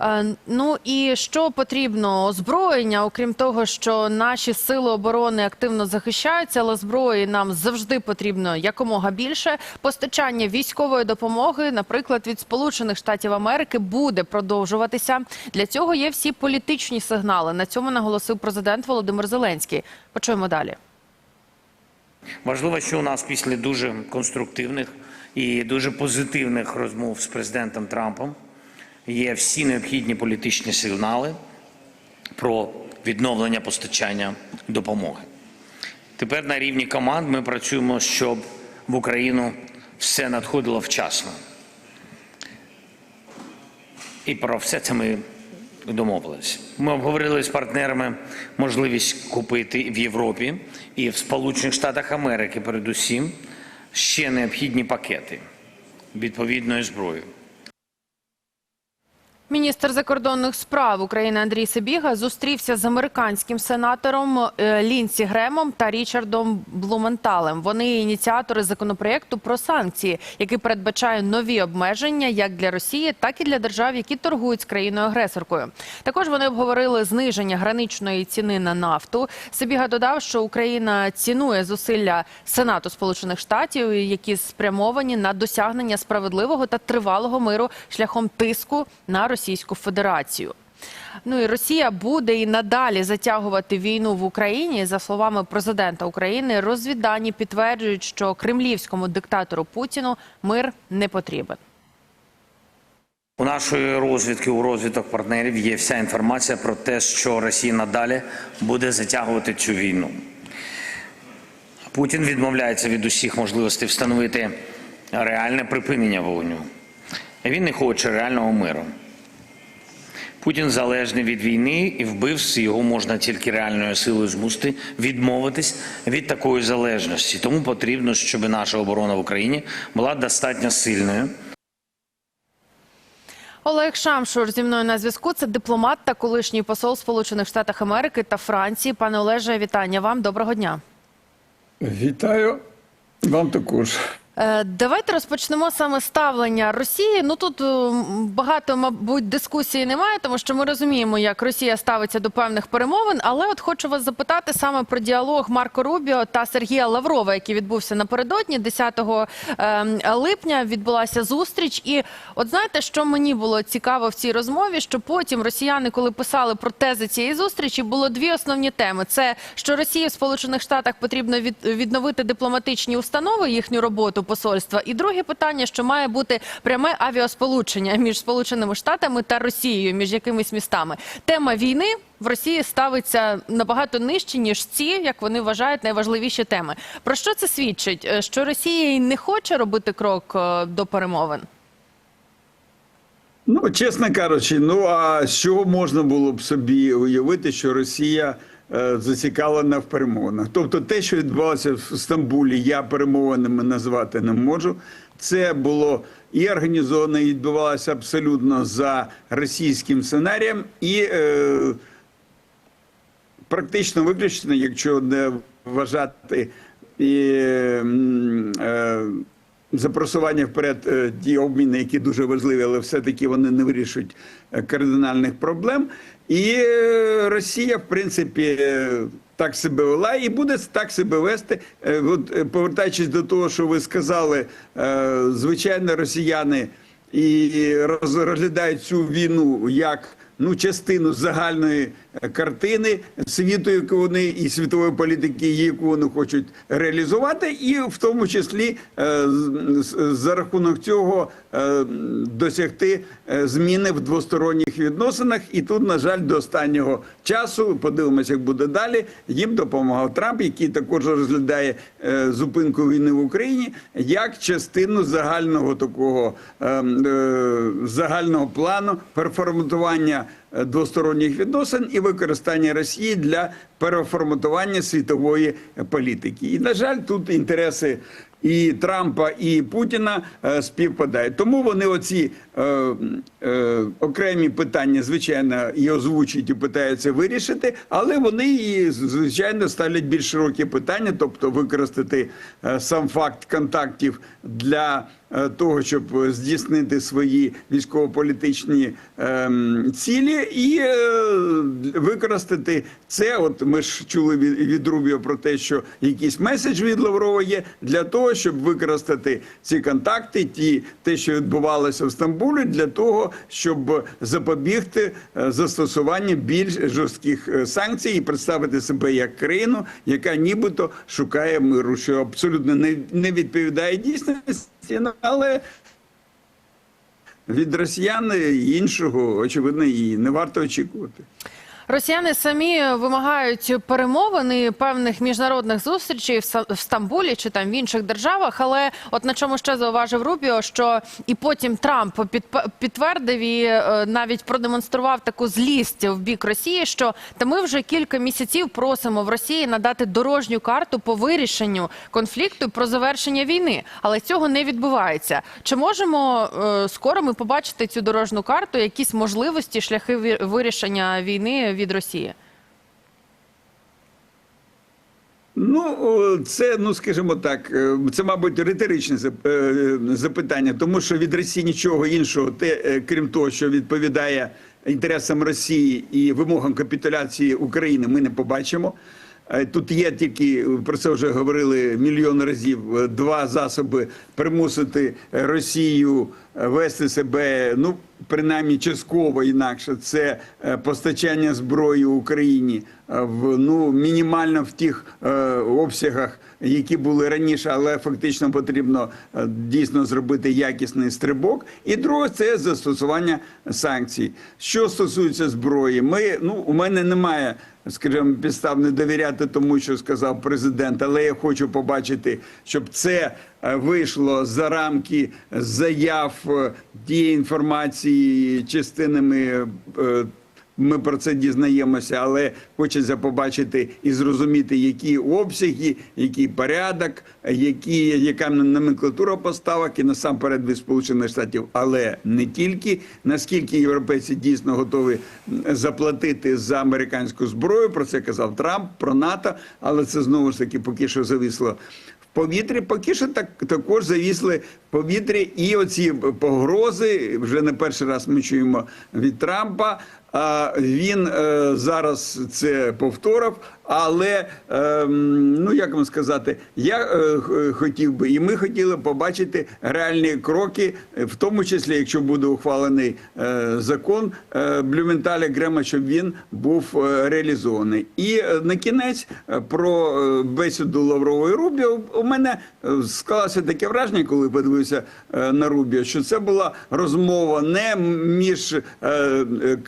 Е, Ну і що потрібно озброєння, окрім того, що наші сили оборони активно захищаються, але зброї нам завжди потрібно якомога більше. Постачання військової допомоги, наприклад, від Сполучених Штатів Америки, буде продовжуватися. Для цього є всі політичні сигнали. На цьому наголосив президент Володимир Зеленський. Почуємо далі. Важливо, що у нас після дуже конструктивних і дуже позитивних розмов з президентом Трампом є всі необхідні політичні сигнали про відновлення постачання допомоги. Тепер на рівні команд ми працюємо, щоб в Україну все надходило вчасно. І про все це ми домовилися. Ми обговорили з партнерами можливість купити в Європі і в Сполучених Штатах Америки, передусім, ще необхідні пакети відповідної зброї. Міністр закордонних справ України Андрій Сибіга зустрівся з американським сенатором е, Лінсі Гремом та Річардом Блументалем. Вони ініціатори законопроекту про санкції, який передбачає нові обмеження як для Росії, так і для держав, які торгують з країною-агресоркою. Також вони обговорили зниження граничної ціни на нафту. Сибіга додав, що Україна цінує зусилля Сенату Сполучених Штатів, які спрямовані на досягнення справедливого та тривалого миру шляхом тиску на Російську Федерацію. Ну і Росія буде і надалі затягувати війну в Україні. За словами президента України, розвіддані підтверджують, що кремлівському диктатору Путіну мир не потрібен. У нашої розвідки, у розвідок партнерів є вся інформація про те, що Росія надалі буде затягувати цю війну. Путін відмовляється від усіх можливостей встановити реальне припинення вогню. Він не хоче реального миру. Путін залежний від війни і вбивств його можна тільки реальною силою змусити відмовитись від такої залежності. Тому потрібно, щоб наша оборона в Україні була достатньо сильною. Олег Шамшур зі мною на зв'язку. Це дипломат та колишній посол Сполучених Штатів Америки та Франції. Пане Олеже, вітання вам. Доброго дня. Вітаю вам також. Е, Давайте розпочнемо саме ставлення Росії. Ну тут е, багато, мабуть, дискусії немає, тому що ми розуміємо, як Росія ставиться до певних перемовин. Але от хочу вас запитати саме про діалог Марко Рубіо та Сергія Лаврова, який відбувся напередодні 10 е, липня. Відбулася зустріч. І от знаєте, що мені було цікаво в цій розмові, що потім росіяни, коли писали про тези цієї зустрічі, було дві основні теми: це що Росії в Сполучених Штатах потрібно від, відновити дипломатичні установи, їхню роботу посольства. І друге питання, що має бути пряме авіасполучення між Сполученими Штатами та Росією, між якимись містами. Тема війни в Росії ставиться набагато нижче, ніж ці, як вони вважають, найважливіші теми. Про що це свідчить? Е, Що Росія не хоче робити крок е, до перемовин? Ну, чесно кажучи, ну а чого можна було б собі уявити, що Росія зацікавлена в перемовинах? Тобто, те, що відбувалося в Стамбулі, я перемовинами назвати не можу. Це було і організовано, і відбувалося абсолютно за російським сценарієм, і е, практично виключено, якщо не вважати і е, за просування вперед е, ті обміни, які дуже важливі, але все-таки вони не вирішують е, кардинальних проблем. І е, Росія, в принципі, так себе вела і буде так себе вести. От повертаючись до того, що ви сказали, звичайно, росіяни і роз- розглядають цю війну як ну частину загальної е, картини світу, яку вони і світової політики, яку вони хочуть реалізувати, і в тому числі е, за рахунок цього е, досягти зміни в двосторонніх відносинах. І тут, на жаль, до останнього часу подивимося, як буде далі. Їм допомагав Трамп, який також розглядає зупинку війни в Україні як частину загального такого е, е, загального плану переформатування е, двосторонніх відносин і використання Росії для переформатування світової е, політики. І на жаль, тут інтереси. І Трампа, і Путіна е, співпадають. Тому вони оці е, е, окремі питання, звичайно, і озвучують і питаються вирішити, але вони і звичайно ставлять більш широкі питання, тобто використати е, сам факт контактів для е, того, щоб здійснити свої військово-політичні ем, цілі, і е, використати це. От ми ж чули від, Рубіо про те, що якийсь меседж від Лаврова є для того, щоб використати ці контакти, ті те, що відбувалося в Стамбулі, для того, щоб запобігти е, застосуванню більш жорстких е, санкцій і представити себе як країну, яка нібито шукає миру, що абсолютно не відповідає дійсності, ну, але від росіян іншого очевидно і не варто очікувати. Росіяни самі вимагають перемовин і певних міжнародних зустрічей в Стамбулі чи там в інших державах. Але от на чому ще зауважив Рубіо, що і потім Трамп підтвердив і е, навіть продемонстрував таку злість в бік Росії, що та ми вже кілька місяців просимо в Росії надати дорожню карту по вирішенню конфлікту про завершення війни, але цього не відбувається. Чи можемо е, скоро ми побачити цю дорожню карту, якісь можливості, шляхи вирішення війни від Росії? Ну, це, ну скажімо так, е, це, мабуть, риторичне е, запитання, тому що від Росії нічого іншого, те, е, крім того, що відповідає інтересам Росії і вимогам капітуляції України, ми не побачимо. Тут є тільки про це вже говорили мільйон разів. Два засоби примусити Росію вести себе, ну принаймні частково інакше. Це е, постачання зброї Україні е, в ну мінімально в тих е, обсягах, які були раніше, але фактично потрібно дійсно зробити якісний стрибок. І друге це застосування санкцій. Що стосується зброї, ми ну у мене немає скажімо, підстав не довіряти тому, що сказав президент, але я хочу побачити, щоб це вийшло за рамки заяв е, тієї інформації частинами. е, Ми про це дізнаємося, але хочеться побачити і зрозуміти, які обсяги, який порядок, які, яка номенклатура поставок і насамперед від Сполучених Штатів, але не тільки наскільки європейці дійсно готові заплатити за американську зброю. Про це казав Трамп, про НАТО, але це знову ж таки поки що зависло повітрі. Поки що так також завісли повітрі і оці погрози. Вже не перший раз ми чуємо від Трампа. А він е, зараз це повторив, але е, ну як вам сказати, я е, хотів би, і ми хотіли побачити реальні кроки, е, в тому числі, якщо буде ухвалений е, закон е, Блюменталя Грема, щоб він був е, реалізований. І е, на кінець е, про е, бесіду Лаврової Рубіо у мене е, склалося таке враження, коли подивився е, на Рубіо, що це була розмова не між е, е,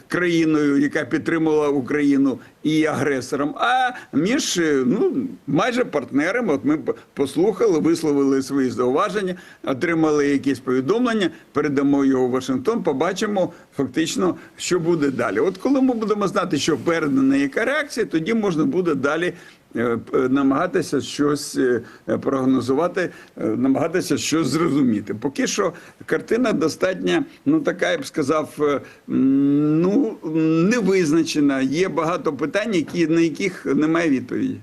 країною, яка підтримувала Україну, і агресором, а між е, ну майже партнерами. От ми послухали, висловили свої зауваження, отримали якісь повідомлення, передамо його в Вашингтон. Побачимо фактично, що буде далі. От коли ми будемо знати, що передана яка реакція, тоді можна буде далі. Е, п- Намагатися щось е, прогнозувати, е, намагатися щось зрозуміти. Поки що картина достатньо, ну така я б сказав, ну не невизначена. Є багато питань, які на яких немає відповіді.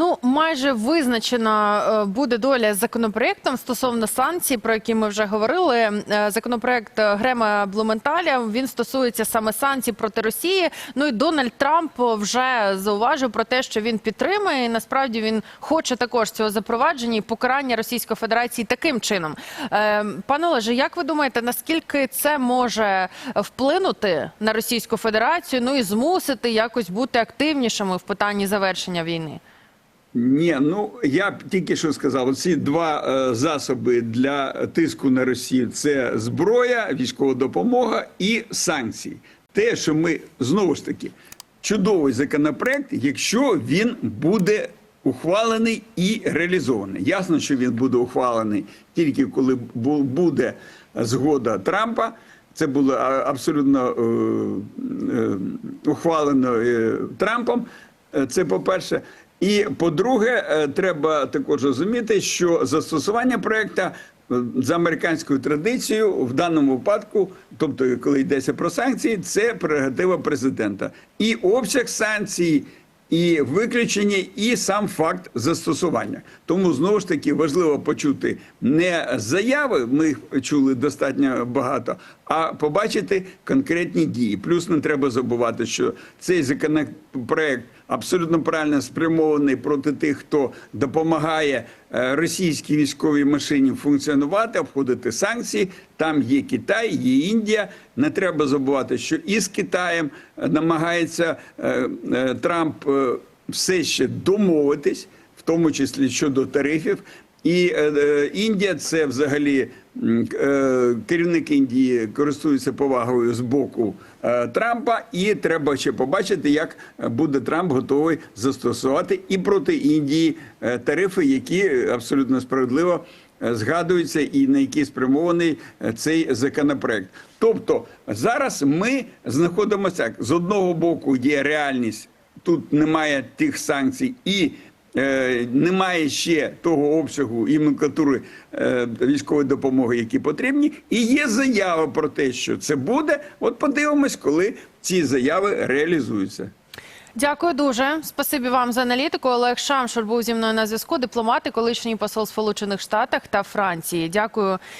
Ну, майже визначена е, буде доля з законопроєктом стосовно санкцій, про які ми вже говорили. Е, Законопроєкт Грема Блументаля він стосується саме санкцій проти Росії. Ну і Дональд Трамп вже зауважив про те, що він підтримує. Насправді він хоче також цього запровадження і покарання Російської Федерації таким чином. Е, Пане Олеже, як ви думаєте, наскільки це може вплинути на Російську Федерацію? Ну і змусити якось бути активнішими в питанні завершення війни? Ні, ну я б тільки що сказав, ці два е, засоби для тиску на Росію це зброя, військова допомога і санкції. Те, що ми знову ж таки чудовий законопроект, якщо він буде ухвалений і реалізований. Ясно, що він буде ухвалений тільки коли буде згода Трампа. Це було абсолютно е, е, ухвалено е, Трампом. Е, Це по-перше. І по-друге, е, треба також розуміти, що застосування проекту е, за американською традицією в даному випадку, тобто коли йдеться про санкції, це прерогатива президента. І обсяг санкцій, і виключені, і сам факт застосування. Тому знову ж таки важливо почути не заяви, ми їх чули достатньо багато, а побачити конкретні дії. Плюс не треба забувати, що цей законопроект абсолютно правильно спрямований проти тих, хто допомагає е, російській військовій машині функціонувати, обходити санкції. Там є Китай, є Індія. Не треба забувати, що і з Китаєм е, намагається е, Трамп все ще домовитись, в тому числі щодо тарифів. І е, е, Індія це взагалі е, керівник Індії користується повагою з боку Трампа, і треба ще побачити, як буде Трамп готовий застосувати і проти Індії тарифи, які абсолютно справедливо згадуються і на які спрямований цей законопроект. Тобто зараз ми знаходимося з одного боку є реальність, тут немає тих санкцій і. Е, Немає ще того обсягу і номенклатури е, військової допомоги, які потрібні, і є заява про те, що це буде. От подивимось, коли ці заяви реалізуються. Дякую дуже. Спасибі вам за аналітику. Олег Шамшур був зі мною на зв'язку. Дипломат і колишній посол Сполучених Штатах та Франції. Дякую